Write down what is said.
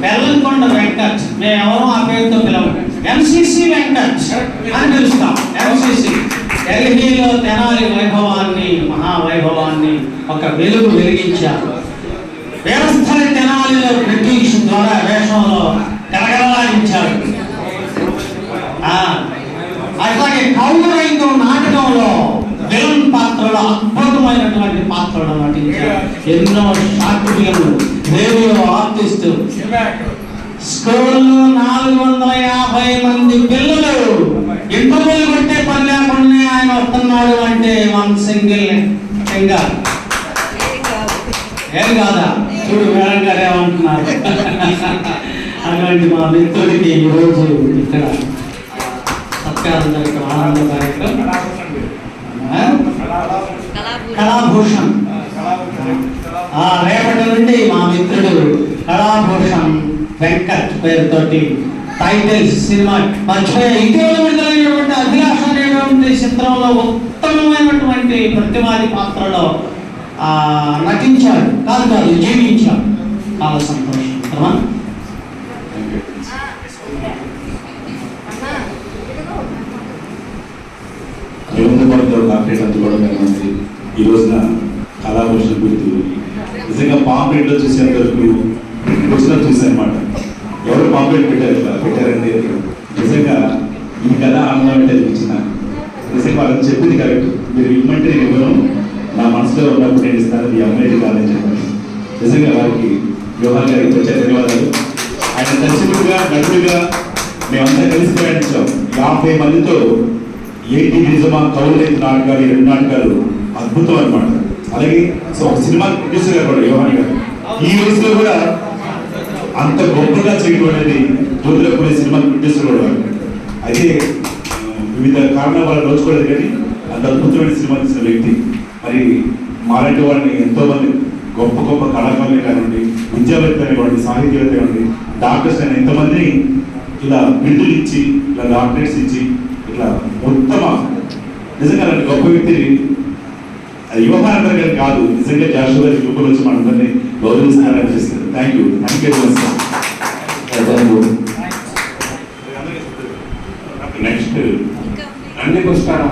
బెల్లంకొండ వెంకట్. మేము ఎవరో ఆ పేరుతో పిలవం ఎంసీసీ వెంకట్ అని పిలుస్తాం. ఎంసీసీ ఢిల్లీలో తెనాలి వైభవాన్ని మహావైభవాన్ని ఒక వెలుగు వెలిగించారు. వ్యవస్థని తెనాలిలో బ్రిటిష్ ద్వారా వేషంలో కలగలాడించాడు ఆ, అట్లాగే కౌరైతో నాటకంలో విలన్ పాత్రలో అద్భుతమైనటువంటి పాత్రలు నటించారు. ఎన్నో షార్ట్ రేడియో ఆర్టిస్ట్. స్కూల్లో నాలుగు వందల యాభై మంది పిల్లలు. ఇంటర్వ్యూలు కొట్టే పని లేకుండా ఆయన వస్తున్నాడు అంటే వన్ సింగిల్ సింగర్ ఏం కాదా? చూడు మేడం గారు ఏమంటున్నారు. అటువంటి మా మిత్రుడికి ఈరోజు ఇక్కడ సత్కారం జరుగుతున్న ఆనంద కార్యక్రమం? కళాభూషణ్. ఆ రేపటి నుండి మా మిత్రుడు కళాభూషణ్ వెంకట్ పేరుతోటి టైటిల్ సినిమా మర్చిపోయే ఇటీవల విడుదలైనటువంటి అభిలాష అనేటువంటి చిత్రంలో ఉత్తమమైనటువంటి ప్రతివాది పాత్రలో నటించాడు. కాదు కాదు జీవించాడు. చాలా సంతోషం. కదా రేవంత్ పార్టీలో అంతా కూడా ఈ రోజున కళాభూషణ గుర్తు నిజంగా పాంప్లెట్లో చూసేంత వరకు వచ్చిన చూసానమాట ఎవరు పాంప్లెట్ పెట్టారు? పెట్టారండి. నిజంగా ఈ కథ ఆనందం అంటే అనిపించిన నిజంగా వాళ్ళని చెప్పింది కరెక్ట్. మీరు ఇమ్మంటే నేను ఇవ్వను. నా మనసులో ఉన్నప్పుడు నేను ఇస్తాను. మీ అమ్మాయి కాదని చెప్పాను నిజంగా వారికి వ్యవహార్ గారికి వచ్చే ధన్యవాదాలు. ఆయన దర్శకుడుగా నటుడుగా మేమంతా కలిసి ప్రయాణించాం. యాభై మందితో ఏంటి నిజమా కౌలు నాటకాలు రెండు నాటకాలు అద్భుతం అనమాట అలాగే సో సినిమా ప్రొడ్యూసర్ గారు కూడా యోహాని గారు. ఈ వయసులో కూడా అంత గొప్పగా చేయడం అనేది జ్యోతిరపురి సినిమా ప్రొడ్యూసర్ కూడా. అయితే వివిధ కారణాల వల్ల రోజుకోలేదు కానీ అంత అద్భుతమైన సినిమా తీసిన వ్యక్తి. మరి మాలాంటి వాడిని ఎంతోమంది గొప్ప గొప్ప కళాకారులు కానివ్వండి విద్యావేత్త కానివ్వండి సాహిత్యవేత్త కానివ్వండి డాక్టర్స్ అయిన ఎంతమందిని ఇలా బిరుదులు ఇచ్చి ఇలా డాక్టరేట్స్ ఇచ్చి ఇట్లా ఉత్తమ నిజంగా అలాంటి గొప్ప వ్యక్తిని అది యువభారత గారు కాదు. నిజంగా జాషువా గారి యువకులు వచ్చి మనందరినీ గౌరవిస్తున్నారని అనిపిస్తుంది thank you thank you very much next Nandi Pushkaram